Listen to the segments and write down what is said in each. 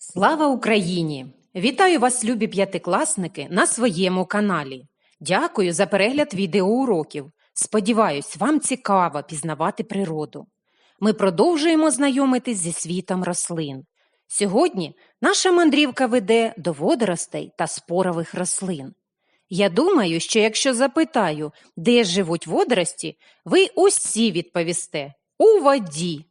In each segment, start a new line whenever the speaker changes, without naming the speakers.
Слава Україні! Вітаю вас, любі п'ятикласники, на своєму каналі. Дякую за перегляд відеоуроків. Сподіваюсь, вам цікаво пізнавати природу. Ми продовжуємо знайомитись зі світом рослин. Сьогодні наша мандрівка веде до водоростей та спорових рослин. Я думаю, що якщо запитаю, де живуть водорості, ви усі відповісте у воді.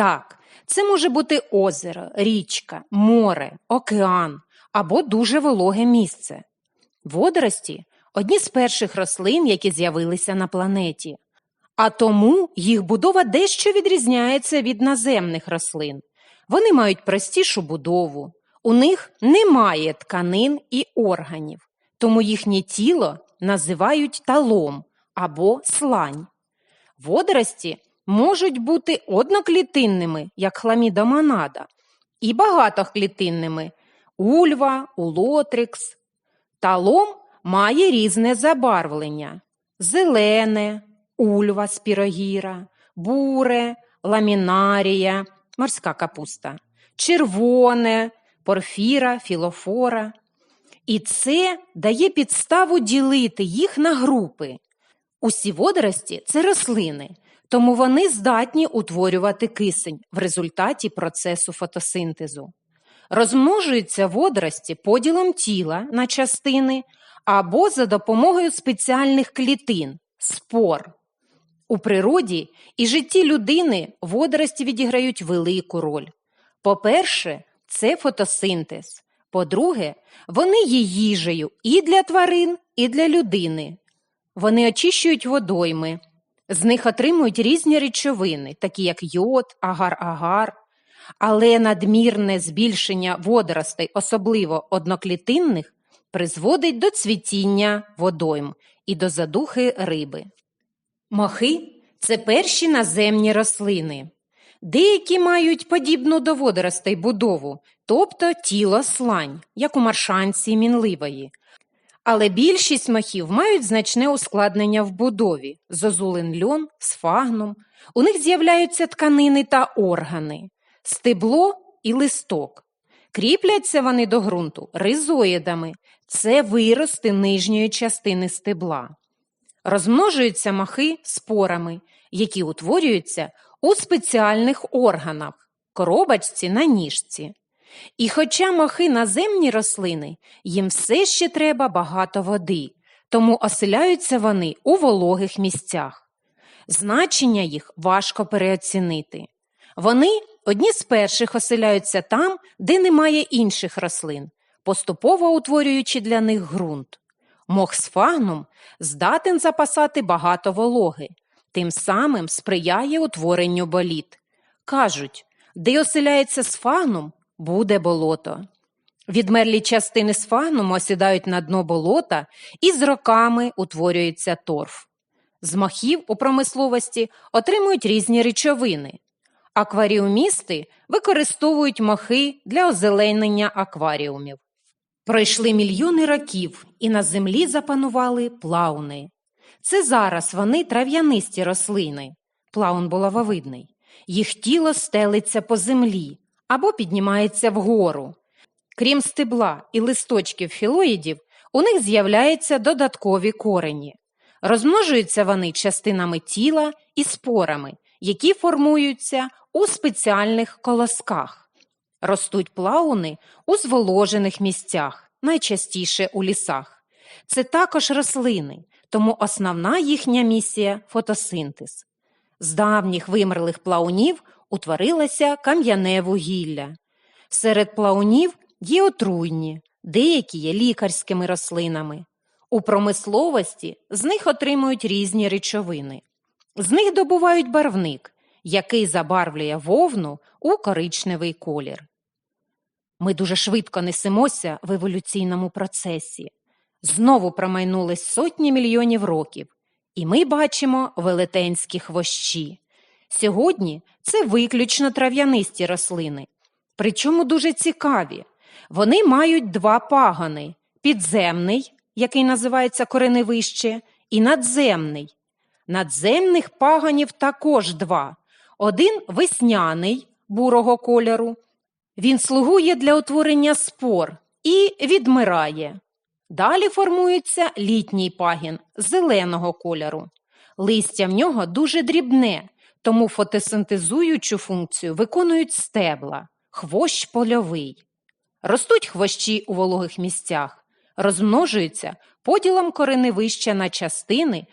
Так, це може бути озеро, річка, море, океан або дуже вологе місце. Водорості одні з перших рослин, які з'явилися на планеті. А тому їх будова дещо відрізняється від наземних рослин. Вони мають простішу будову, у них немає тканин і органів, тому їхнє тіло називають талом або слань. Водорості можуть бути одноклітинними, як хламіда монада, і багатоклітинними ульва, улотрикс. Талом має різне забарвлення: зелене, ульва спірогіра, буре, ламінарія, морська капуста, червоне, порфіра, філофора. І це дає підставу ділити їх на групи. Усі водорості це рослини, тому вони здатні утворювати кисень в результаті процесу фотосинтезу. Розмножуються водорості поділом тіла на частини або за допомогою спеціальних клітин спор. У природі і житті людини водорості відіграють велику роль. По-перше, це фотосинтез. По-друге, вони є їжею і для тварин, і для людини. Вони очищують водойми, з них отримують різні речовини, такі як йод, агар-агар. Але надмірне збільшення водоростей, особливо одноклітинних, призводить до цвітіння водойм і до задухи риби. Мохи це перші наземні рослини. Деякі мають подібну до водоростей будову, тобто тіло слань, як у маршанці мінливої. Але більшість мохів мають значне ускладнення в будові зозулин льон, сфагнум. У них з'являються тканини та органи, стебло і листок. Кріпляться вони до ґрунту ризоїдами це вирости нижньої частини стебла. Розмножуються махи спорами, які утворюються у спеціальних органах коробочці на ніжці. І хоча мохи наземні рослини, їм все ще треба багато води, тому оселяються вони у вологих місцях. Значення їх важко переоцінити. Вони одні з перших оселяються там, де немає інших рослин, поступово утворюючи для них ґрунт. Мох сфагнум здатен запасати багато вологи, тим самим сприяє утворенню боліт. Кажуть, де оселяється сфагнум, буде болото. Відмерлі частини сфагнуму осідають на дно болота і з роками утворюється торф. З мохів у промисловості отримують різні речовини. Акваріумісти використовують мохи для озеленення акваріумів. Пройшли мільйони років і на землі запанували плауни. Це зараз вони трав'янисті рослини, плаун булавовидний. Їх тіло стелиться по землі або піднімається вгору. Крім стебла і листочків філоїдів, у них з'являються додаткові корені. Розмножуються вони частинами тіла і спорами, які формуються у спеціальних колосках. Ростуть плауни у зволожених місцях, найчастіше у лісах. Це також рослини, тому основна їхня місія фотосинтез. З давніх вимерлих плаунів утворилося кам'яне вугілля. Серед плаунів є отруйні, деякі є лікарськими рослинами. У промисловості з них отримують різні речовини. З них добувають барвник, який забарвлює вовну у коричневий колір. Ми дуже швидко несемося в еволюційному процесі. Знову промайнулись сотні мільйонів років, і ми бачимо велетенські хвощі. Сьогодні це виключно трав'янисті рослини, причому дуже цікаві. Вони мають два пагани підземний, який називається кореневище, і надземний. Надземних паганів також два. Один весняний бурого кольору. Він слугує для утворення спор і відмирає. Далі формується літній пагін зеленого кольору. Листя в нього дуже дрібне, тому фотосинтезуючу функцію виконують стебла, хвощ польовий. Ростуть хвощі у вологих місцях, розмножуються поділом кореневища на частини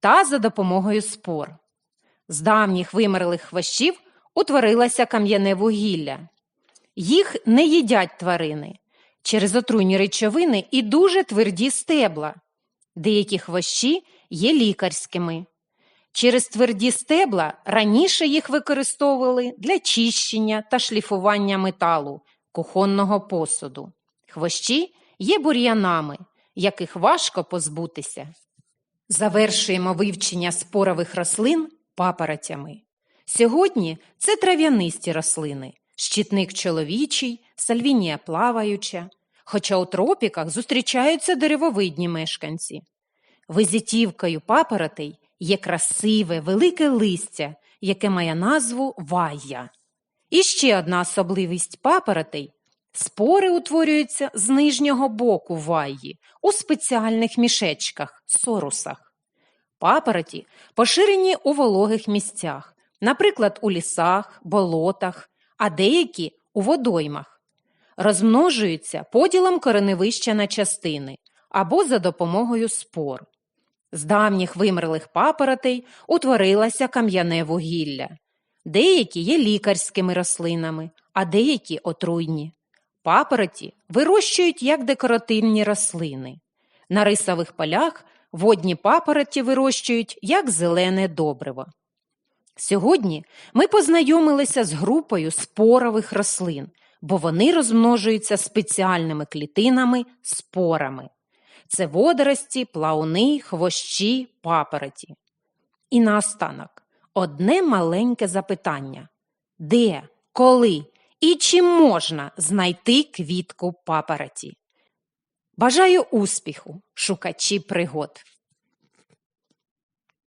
та за допомогою спор. З давніх вимерлих хвощів утворилося кам'яне вугілля. Їх не їдять тварини через отруйні речовини і дуже тверді стебла. Деякі хвощі є лікарськими. Через тверді стебла раніше їх використовували для чищення та шліфування металу, кухонного посуду. Хвощі є бур'янами, яких важко позбутися. Завершуємо вивчення спорових рослин папоротями. Сьогодні це трав'янисті рослини, щитник чоловічий, сальвінія плаваюча, хоча у тропіках зустрічаються деревовидні мешканці. Визитівкою папоротей є красиве, велике листя, яке має назву вайя. І ще одна особливість папоротей спори утворюються з нижнього боку вайї у спеціальних мішечках сорусах. Папороті поширені у вологих місцях, наприклад, у лісах, болотах, а деякі у водоймах. Розмножуються поділом кореневища на частини або за допомогою спор. З давніх вимерлих папоротей утворилося кам'яне вугілля. Деякі є лікарськими рослинами, а деякі отруйні. Папороті вирощують як декоративні рослини. На рисових полях водні папороті вирощують як зелене добриво. Сьогодні ми познайомилися з групою спорових рослин, бо вони розмножуються спеціальними клітинами спорами. Це водорості, плауни, хвощі, папороті. І наостанок одне маленьке запитання: де, коли і чи можна знайти квітку папороті? Бажаю успіху, шукачі пригод!